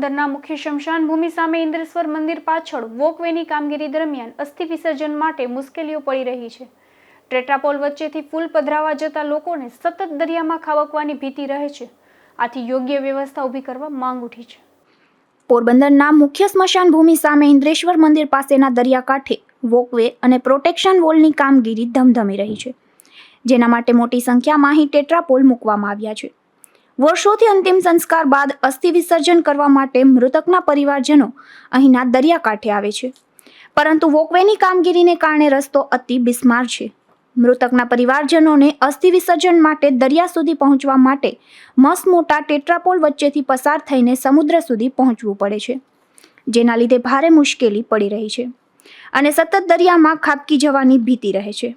પોરબંદરના મુખ્ય શમશાન ભૂમિ સામે ઇન્દ્રેશ્વર મંદિર પાછળ વોકવેની કામગીરી દરમિયાન અસ્થિ વિસર્જન માટે મુશ્કેલીઓ પડી રહી છે. ટ્રેટ્રાપોલ વચ્ચેથી ફૂલ પધરાવા જતા લોકોને સતત દરિયામાં ખાવકવાની ભીતિ રહે છે. આથી યોગ્ય વ્યવસ્થા ઊભી કરવા માંગ ઉઠી છે. પોરબંદરના મુખ્ય સ્મશાન ભૂમિ સામે ઇન્દ્રેશ્વર મંદિર પાસેના દરિયાકાંઠે વોકવે અને પ્રોટેક્શન વોલની કામગીરી ધમધમી રહી છે. જેના માટે મોટી સંખ્યામાં અહીં ટેટ્રાપોલ મૂકવામાં આવ્યા છે. વર્ષોથી અંતિમ સંસ્કાર બાદ અસ્થિ વિસર્જન કરવા માટે મૃતકના પરિવારજનો અહીંના દરિયાકાંઠે આવે છે. પરંતુ વોકવેની કામગીરીને કારણે રસ્તો અતિ બિસ્માર છે. મૃતકના પરિવારજનોને અસ્થિ વિસર્જન માટે દરિયા સુધી પહોંચવા માટે મસ મોટા ટેટ્રાપોલ વચ્ચેથી પસાર થઈને સમુદ્ર સુધી પહોંચવું પડે છે. જેના લીધે ભારે મુશ્કેલી પડી રહી છે. અને સતત દરિયામાં ખાબકી જવાની ભીતિ રહે છે.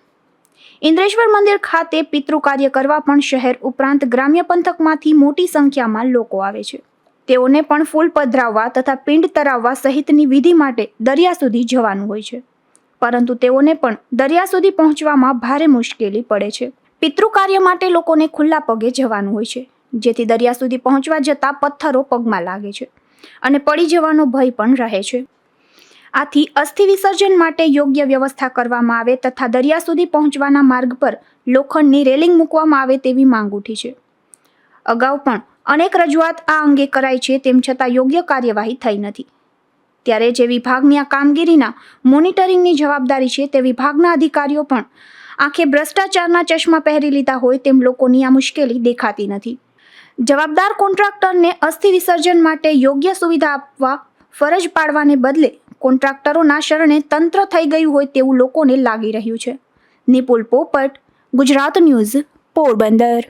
ઇન્દ્રેશ્વર મંદિર ખાતે પિતૃ કાર્ય કરવા પણ શહેર ઉપરાંત ગ્રામ્ય પંથકમાંથી મોટી સંખ્યામાં લોકો આવે છે. તેઓને પણ ફૂલ પધરાવવા તથા પિંડ તરાવવા સહિતની વિધિ માટે દરિયા સુધી જવાનું હોય છે. પરંતુ તેઓને પણ દરિયા સુધી પહોંચવામાં ભારે મુશ્કેલી પડે છે. પિતૃ કાર્ય માટે લોકોને ખુલ્લા પગે જવાનું હોય છે, જેથી દરિયા સુધી પહોંચવા જતાં પથ્થરો પગમાં લાગે છે અને પડી જવાનો ભય પણ રહે છે. આથી અસ્થિ વિસર્જન માટે યોગ્ય વ્યવસ્થા કરવામાં આવે તથા દરિયા સુધી પહોંચવાના માર્ગ પર લોખંડની રેલિંગ મૂકવામાં આવે તેવી માંગ ઉઠી છે. અગાઉ પણ અનેક રજૂઆત આ અંગે કરાઈ છે તેમ છતાં યોગ્ય કાર્યવાહી થઈ નથી. ત્યારે જે વિભાગની આ કામગીરીના મોનિટરિંગની જવાબદારી છે તે વિભાગના અધિકારીઓ પણ આંખે ભ્રષ્ટાચારના ચશ્મા પહેરી લીધા હોય તેમ લોકોની આ મુશ્કેલી દેખાતી નથી. જવાબદાર કોન્ટ્રાક્ટરને અસ્થિ વિસર્જન માટે યોગ્ય સુવિધા આપવા ફરજ પાડવાને બદલે કોન્ટ્રાક્ટરોના શરણે તંત્ર થઈ ગયું હોય તેવું લોકોને લાગી રહ્યું છે. નિપુલ પોપટ, ગુજરાત ન્યૂઝ, પોરબંદર.